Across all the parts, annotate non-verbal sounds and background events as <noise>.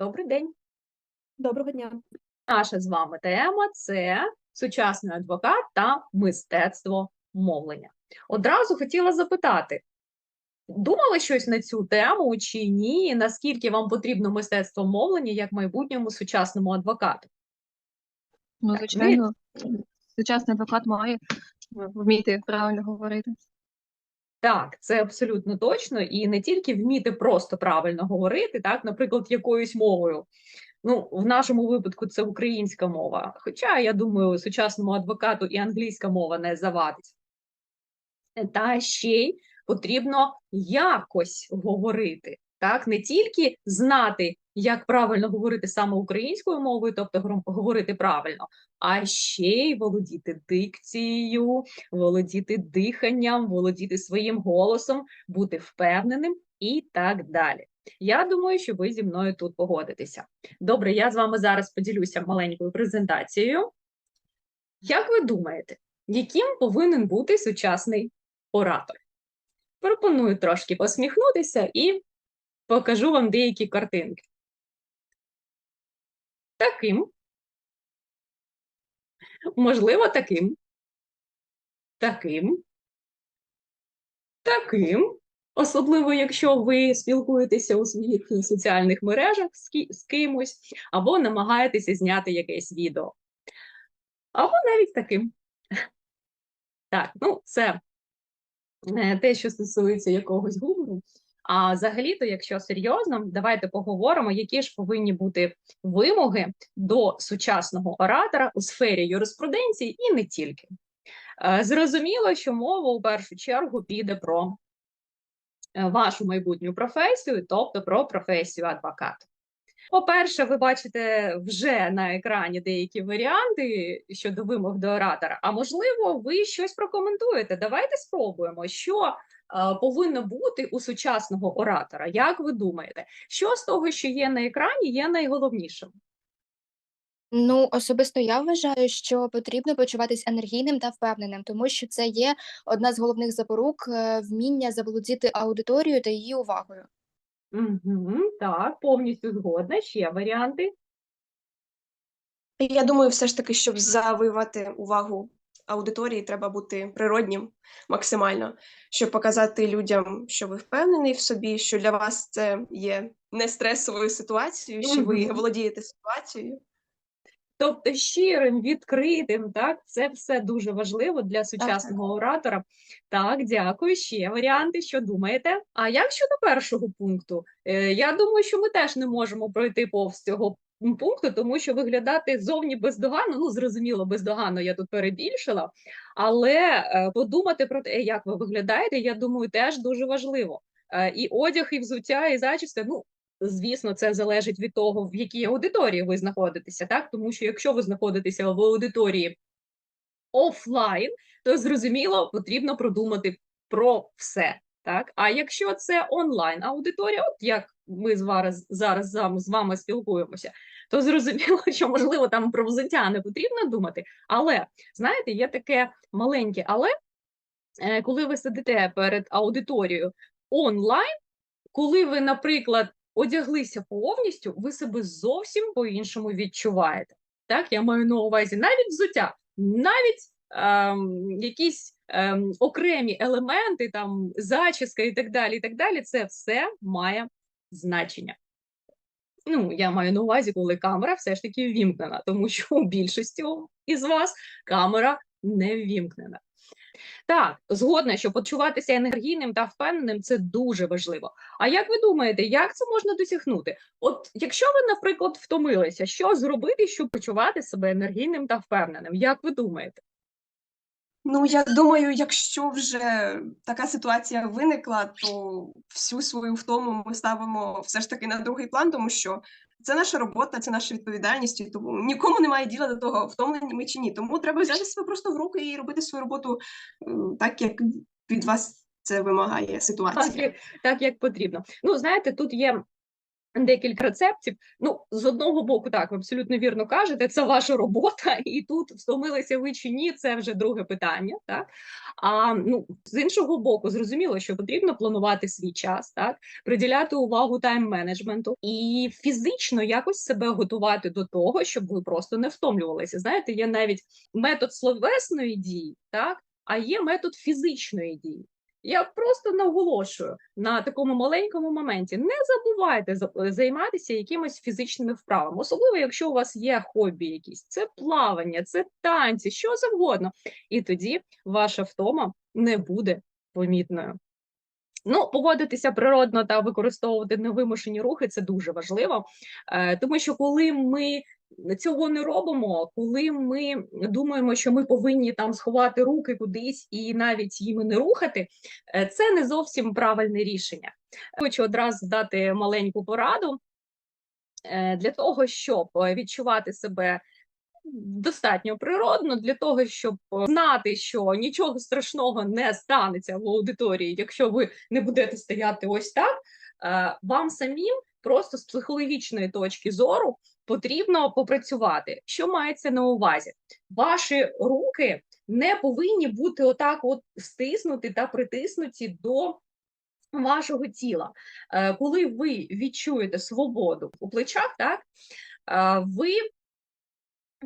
Добрий день. Доброго дня. Наша з вами тема це сучасний адвокат та мистецтво мовлення. Одразу хотіла запитати, думали щось на цю тему чи ні? Наскільки вам потрібно мистецтво мовлення як майбутньому сучасному адвокату? Ну, звичайно, сучасний адвокат має вміти правильно говорити. Так, це абсолютно точно, і не тільки вміти просто правильно говорити, так, наприклад, якоюсь мовою. Ну, в нашому випадку це українська мова. Хоча, я думаю, сучасному адвокату і англійська мова не завадить. Та ще й потрібно якось говорити, так, не тільки знати, як правильно говорити саме українською мовою, тобто говорити правильно, а ще й володіти дикцією, володіти диханням, володіти своїм голосом, бути впевненим і так далі. Я думаю, що ви зі мною тут погодитеся. Добре, я з вами зараз поділюся маленькою презентацією. Як ви думаєте, яким повинен бути сучасний оратор? Пропоную трошки посміхнутися і покажу вам деякі картинки. Таким. Можливо, таким. Таким. Таким. Особливо, якщо ви спілкуєтеся у своїх соціальних мережах з, ки- з кимось, або намагаєтеся зняти якесь відео. Або навіть таким. Так, ну це е, те, що стосується якогось гумору. А взагалі-то, якщо серйозно, давайте поговоримо, які ж повинні бути вимоги до сучасного оратора у сфері юриспруденції і не тільки. Е, Зрозуміло, що мова у першу чергу піде про е, вашу майбутню професію, тобто про професію адвоката. По-перше, ви бачите вже на екрані деякі варіанти щодо вимог до оратора. А можливо, ви щось прокоментуєте. Давайте спробуємо, що повинно бути у сучасного оратора. Як ви думаєте, що з того, що є на екрані, є найголовнішим? Ну, особисто я вважаю, що потрібно почуватись енергійним та впевненим, тому що це є одна з головних запорук е, вміння заволодіти аудиторією та її увагою. Угу, так, повністю згодна. Ще варіанти. Я думаю, все ж таки, щоб завоювати увагу аудиторії, треба бути природнім максимально, щоб показати людям, що ви впевнений в собі, що для вас це є не стресовою ситуацією, що ви володієте ситуацією. Тобто щирим, відкритим, так, це все дуже важливо для сучасного оратора. Так, дякую. Ще варіанти, що думаєте? А як щодо першого пункту? Е, я думаю, що ми теж не можемо пройти повз цього пункту, тому що виглядати зовні бездоганно, ну зрозуміло, бездоганно я тут перебільшила, але е, подумати про те, як ви виглядаєте, я думаю, теж дуже важливо. Е, і одяг, і взуття, і зачіска, ну, Звісно, це залежить від того, в якій аудиторії ви знаходитеся, так? Тому що якщо ви знаходитеся в аудиторії офлайн, то зрозуміло, потрібно продумати про все. Так? А якщо це онлайн аудиторія, от як ми зараз, зараз з вами- спілкуємося, то зрозуміло, що можливо там про взуття не потрібно думати. Але знаєте, є таке маленьке, але е, коли ви сидите перед аудиторією онлайн, коли ви, наприклад, одяглися повністю, ви себе зовсім по-іншому відчуваєте. Так, я маю на увазі навіть взуття, навіть ем, якісь ем, окремі елементи, там зачіска і так далі. І так далі, це все має значення. Ну, я маю на увазі, коли камера все ж таки ввімкнена, тому що у більшості із вас камера не ввімкнена. Так, згодна, що почуватися енергійним та впевненим це дуже важливо. А як ви думаєте, як це можна досягнути? От якщо ви, наприклад, втомилися, що зробити, щоб почувати себе енергійним та впевненим? Як ви думаєте? Ну, я думаю, якщо вже така ситуація виникла, то всю свою втому ми ставимо все ж таки на другий план, тому що це наша робота, це наша відповідальність, і тому нікому немає діла до того, втомлені ми чи ні. Тому треба взяти себе просто в руки і робити свою роботу так, як від вас це вимагає ситуація. як, так, як потрібно. Ну, знаєте, тут є Декілька рецептів. Ну, з одного боку, так, ви абсолютно вірно кажете, це ваша робота, <laughs> і тут встомилися ви чи ні, це вже друге питання. Так? А ну, з іншого боку, зрозуміло, що потрібно планувати свій час, так, приділяти увагу тайм-менеджменту і фізично якось себе готувати до того, щоб ви просто не втомлювалися. Знаєте, є навіть метод словесної дії, так, а є метод фізичної дії. Я просто наголошую на такому маленькому моменті. Не забувайте займатися якимось фізичними вправами, особливо якщо у вас є хобі якісь, це плавання, це танці, що завгодно. І тоді ваша втома не буде помітною. Ну, поводитися природно та використовувати невимушені рухи це дуже важливо, е, тому що коли ми цього не робимо, коли ми думаємо, що ми повинні там сховати руки кудись і навіть їми не рухати, е, це не зовсім правильне рішення. Хочу одразу дати маленьку пораду е, для того, щоб е, відчувати себе достатньо природно для того, щоб знати, що нічого страшного не станеться в аудиторії, якщо ви не будете стояти ось так. Вам самим просто з психологічної точки зору потрібно попрацювати. Що мається на увазі? Ваші руки не повинні бути отак, от стиснуті та притиснуті до вашого тіла. Е, Коли ви відчуєте свободу у плечах, так е, ви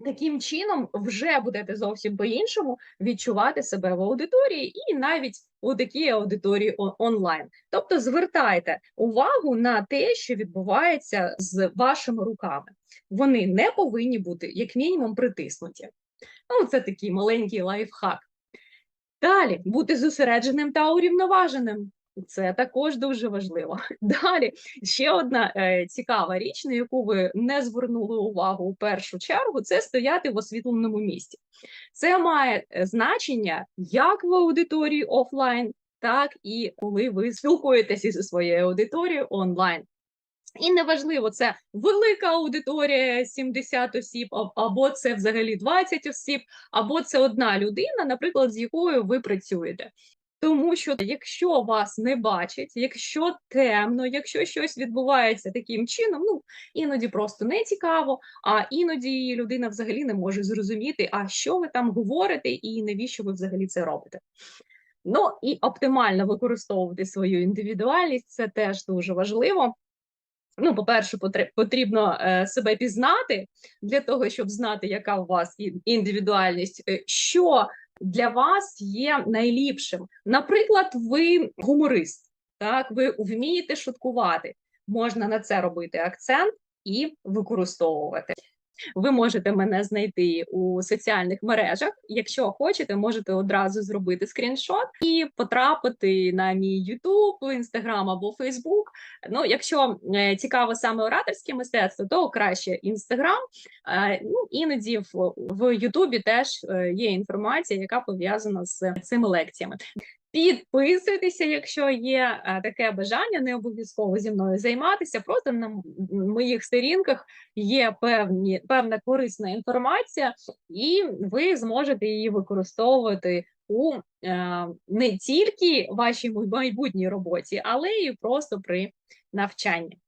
таким чином вже будете зовсім по-іншому відчувати себе в аудиторії і навіть у такій аудиторії онлайн. Тобто звертайте увагу на те, що відбувається з вашими руками. Вони не повинні бути, як мінімум, притиснуті. Ну, це такий маленький лайфхак. Далі бути зосередженим та урівноваженим. Це також дуже важливо. <laughs> Далі ще одна е, цікава річ, на яку ви не звернули увагу у першу чергу, це стояти в освітленому місці. Це має е, значення як в аудиторії офлайн, так і коли ви спілкуєтеся зі своєю аудиторією онлайн. І неважливо, це велика аудиторія 70 осіб, або це взагалі 20 осіб, або це одна людина, наприклад, з якою ви працюєте. Тому що якщо вас не бачать, якщо темно, якщо щось відбувається таким чином, ну іноді просто не цікаво, а іноді людина взагалі не може зрозуміти, а що ви там говорите, і навіщо ви взагалі це робите. Ну і оптимально використовувати свою індивідуальність це теж дуже важливо. Ну, по-перше, потрібно е, себе пізнати для того, щоб знати, яка у вас індивідуальність, е, що для вас є найліпшим. Наприклад, ви гуморист, так, ви вмієте шуткувати. Можна на це робити акцент і використовувати. Ви можете мене знайти у соціальних мережах. Якщо хочете, можете одразу зробити скріншот і потрапити на мій YouTube, Instagram або Facebook. Ну, якщо е, цікаво саме ораторське мистецтво, то краще Instagram. Е, ну, іноді в, в Ютубі теж е, є інформація, яка пов'язана з цими лекціями. Підписуйтеся, якщо є е, таке бажання, не обов'язково зі мною займатися. Просто на моїх сторінках є певні певна корисна інформація, і ви зможете її використовувати у е, не тільки вашій майбутній роботі, але й просто при навчанні.